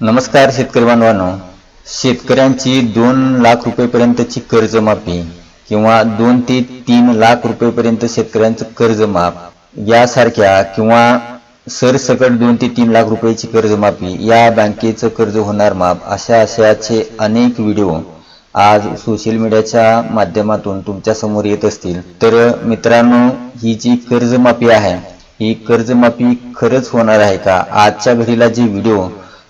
नमस्कार शेतकरी बांधवांनो. शेतकऱ्यांची दोन लाख रुपयेपर्यंतची कर्जमाफी किंवा दोन ते तीन लाख रुपयेपर्यंत शेतकऱ्यांचं कर्जमाफ यासारख्या किंवा सरसकट दोन ते तीन लाख रुपयाची कर्जमाफी या बँकेचं कर्ज होणार माफ अशा आशयाचे अनेक व्हिडिओ आज सोशल मीडियाच्या माध्यमातून तुमच्यासमोर येत असतील. तर मित्रांनो ही जी कर्जमाफी आहे ही कर्जमाफी खरंच होणार आहे का? आजच्या घडीला जे व्हिडिओ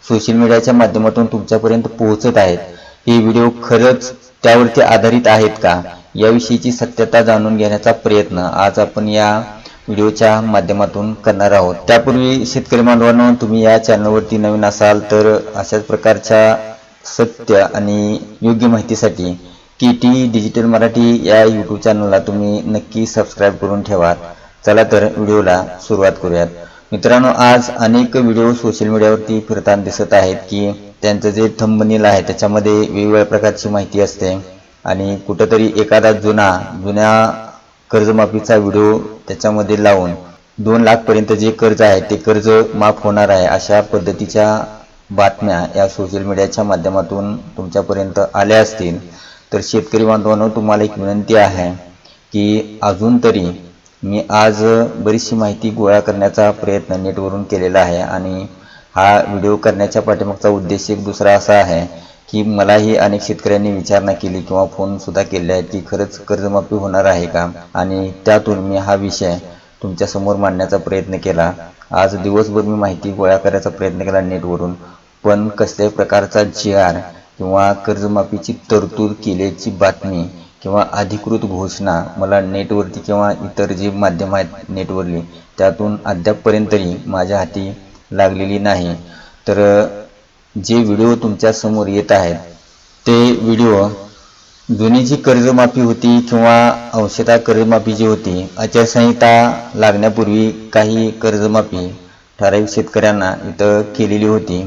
सोशल मीडियाच्या माध्यमातून तुमच्यापर्यंत पोहोचत आहेत. हे व्हिडिओ खरंच त्यावरती आधारित आहेत का? याविषयीची सत्यता जाणून घेण्याचा प्रयत्न आज आपण या व्हिडिओच्या माध्यमातून करणार आहोत. त्यापूर्वी शेतकरी बांधवांनो तुम्ही या चॅनलवरती नवीन असाल तर अशाच प्रकारच्या सत्य आणि योग्य माहितीसाठी के टी डिजिटल मराठी या यूट्यूब चॅनलला तुम्ही नक्की सबस्क्राईब करून ठेवा. चला तर व्हिडिओला सुरुवात करूयात. मित्रांनो आज अनेक व्हिडिओ सोशल मीडियावरती फिरताना दिसत आहेत की त्यांचं जे थंबनील आहे त्याच्यामध्ये वेगवेगळ्या प्रकारची माहिती असते. आणि कुठंतरी एखादा जुना जुन्या कर्जमाफीचा व्हिडिओ त्याच्यामध्ये लावून दोन लाखपर्यंत जे कर्ज आहे ते कर्ज माफ होणार आहे अशा पद्धतीच्या बातम्या या सोशल मीडियाच्या माध्यमातून तुमच्यापर्यंत आल्या असतील. तर शेतकरी बांधवांनो तुम्हाला एक विनंती आहे की अजून तरी मी आज बरीचशी माहिती गोळा करण्याचा प्रयत्न नेटवरून केलेला आहे आणि हा व्हिडिओ करण्याच्या पाठीमागचा उद्देश एक दुसरा असा आहे की मलाही अनेक शेतकऱ्यांनी विचारणा केली किंवा फोनसुद्धा केले आहे की खरंच कर्जमाफी होणार आहे का? आणि त्यातून मी हा विषय तुमच्यासमोर मांडण्याचा प्रयत्न केला. आज दिवसभर मी माहिती गोळा करायचा प्रयत्न केला नेटवरून पण कसल्याही प्रकारचा जी आर किंवा कर्जमाफीची तरतूद केल्याची बातमी किंवा अधिकृत घोषणा मला नेटवरती किंवा इतर जी माध्यम आहेत नेटवरली त्यातून अद्यापपर्यंतही माझ्या हाती लागलेली नाही. तर जे व्हिडिओ तुमच्यासमोर येत आहेत ते व्हिडिओ जुनी जी कर्जमाफी होती किंवा अंशतः कर्जमाफी जी होती आचारसंहिता लागण्यापूर्वी काही कर्जमाफी ठराविक शेतकऱ्यांना इथं केलेली होती.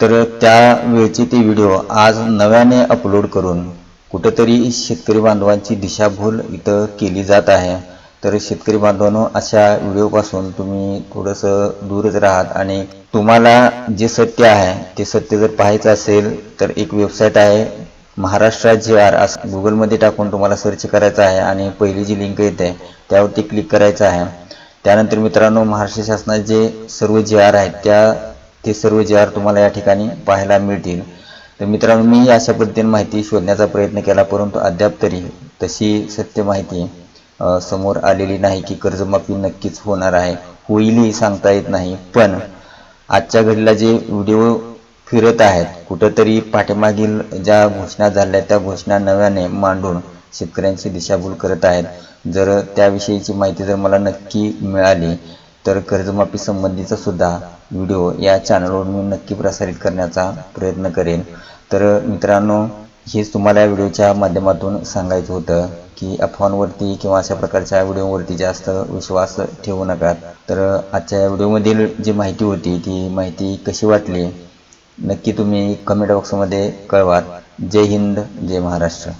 तर त्या वेळचे ते व्हिडिओ आज नव्याने अपलोड करून कुठंतरी शेतकरी बांधवांची दिशाभूल इथं केली जात आहे. तर शेतकरी बांधवांनो अशा व्हिडिओपासून तुम्ही थोडंसं दूरच राहात आणि तुम्हाला जे सत्य आहे ते सत्य जर पाहायचं असेल तर एक वेबसाईट आहे महाराष्ट्र जे आर असं गुगलमध्ये टाकून तुम्हाला सर्च करायचं आहे आणि पहिली जी लिंक येते त्यावरती क्लिक करायचं आहे. त्यानंतर मित्रांनो महाराष्ट्र शासनाचे जे सर्व जे आर आहेत त्या ते सर्व जे आर तुम्हाला या ठिकाणी पाहायला मिळतील. तर मित्रांनो मी अशा पद्धतीने माहिती शोधण्याचा प्रयत्न केला परंतु अद्याप तरी तशी सत्य माहिती समोर आलेली नाही की कर्जमाफी नक्कीच होणार आहे होईलही सांगता येत नाही. पण आजच्या घडीला जे व्हिडिओ फिरत आहेत कुठंतरी पाठीमागील ज्या घोषणा झाल्या त्या घोषणा नव्याने मांडून शेतकऱ्यांची दिशाभूल करत आहेत. जर त्याविषयीची माहिती जर मला नक्की मिळाली तर कर्जमाफी संबंधीचा सुद्धा व्हिडिओ या चॅनलवर मी नक्की प्रसारित करण्याचा प्रयत्न करेन. तर मित्रांनो हेच तुम्हाला या व्हिडिओच्या माध्यमातून सांगायचं होतं की अफवांवरती किंवा अशा प्रकारच्या व्हिडिओवरती जास्त विश्वास ठेवू नका. तर आजच्या या व्हिडिओमधील जी माहिती होती ती माहिती कशी वाटली? नक्की तुम्ही कमेंट बॉक्समध्ये कळवा. जय हिंद जय महाराष्ट्र.